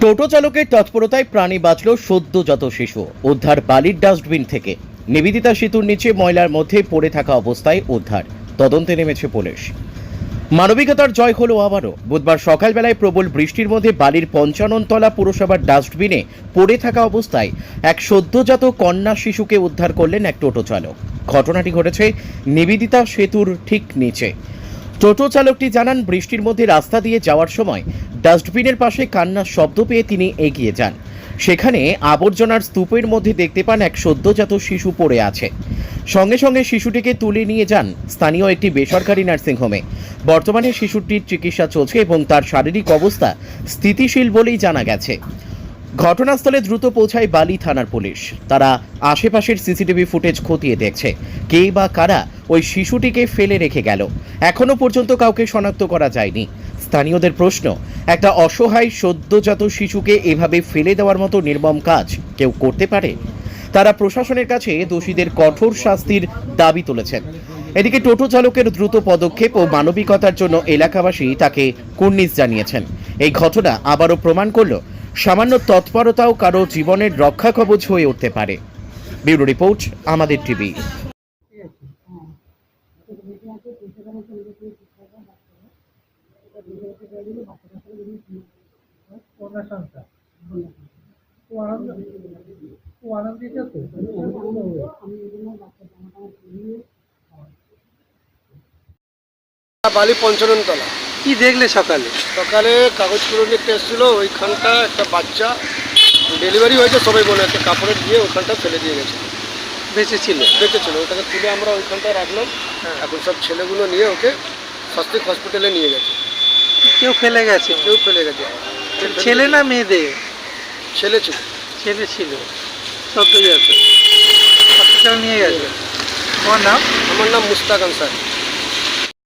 টোটো চালকের তৎপরতায় প্রাণী বাঁচল সদ্যজাত শিশু। উদ্ধার বালির ডাস্টবিন থেকে। নিবেদিতা সেতুর নিচে ময়লার মধ্যে পড়ে থাকা অবস্থায় উদ্ধার। তদন্তে নেমেছে পুলিশ। মানবিকতার জয় হলো আবারও। বুধবার সকালবেলায় প্রবল বৃষ্টির মধ্যে বালির পঞ্চাননতলা পুরসভার ডাস্টবিনে পড়ে থাকা অবস্থায় এক সদ্যজাত কন্যা শিশুকে উদ্ধার করলেন এক টোটো চালক। ঘটনাটি ঘটেছে নিবেদিতা সেতুর ঠিক নিচে। টোটো চালকটি জানান, বৃষ্টির মধ্যে রাস্তা দিয়ে যাওয়ার সময় ডাস্টবিনের পাশে কান্নার শব্দ পেয়ে তিনি এগিয়ে যান। সেখানে আবর্জনার স্তূপের মধ্যে দেখতে পান এক সদ্যজাত শিশু পড়ে আছে। সঙ্গে সঙ্গে শিশুটিকে তুলে নিয়ে যান স্থানীয় একটি বেসরকারি নার্সিংহোমে। বর্তমানে শিশুটির চিকিৎসা চলছে এবং তার শারীরিক অবস্থা স্থিতিশীল বলেই জানা গেছে। ঘটনাস্থলে দ্রুত পৌঁছায় বালি থানার পুলিশ। তারা আশেপাশের সিসিটিভি ফুটেজ খতিয়ে দেখছে। কে বা কারা ওই শিশুটিকে ফেলে রেখে গেল, এখনও পর্যন্ত কাউকে শনাক্ত করা যায়নি। স্থানীয়দের প্রশ্ন, একটা অসহায় সদ্যজাত শিশুকে এভাবে ফেলে দেওয়ার মতো নির্মম কাজ কেউ করতে পারে? তারা প্রশাসনের কাছে দোষীদের কঠোর শাস্তির দাবি তুলেছেন। এদিকে টোটো চালকের দ্রুত পদক্ষেপ ও মানবিকতার জন্য এলাকাবাসী তাকে কুর্নিশ জানিয়েছেন। এই ঘটনা আবারও প্রমাণ করল সামান্য তৎপরতাও কারও জীবনের রক্ষা কবচ হয়ে উঠতে পারে। ব্যুরো রিপোর্ট, আমাদের টিভি। বালি পঞ্চাননতলা। কি দেখলে সকালে? সকালে কাগজ করে নিতে এসেছিল ওইখানটা একটা বাচ্চা ডেলিভারি হয়েছে সবাই বলে একটা কাপড়ে দিয়ে ওইখানটা ফেলে দিয়ে গেছে। বেঁচে ছিল বেঁচেছিল ওটাকে তুলে আমরা ওইখানটা রাখলাম। এখন সব ছেলেগুলো নিয়ে ওকে স্বস্তিক হসপিটালে নিয়ে গেছে। কেউ ফেলে গেছে? কেউ ফেলে গেছে। ছেলে না মেয়েদের ছেলে ছিল। ছেলে ছিল। সদ্য যাচ্ছে হসপিটাল নিয়ে গেছে। তোমার নাম? আমার নাম মুস্তাক আনসার।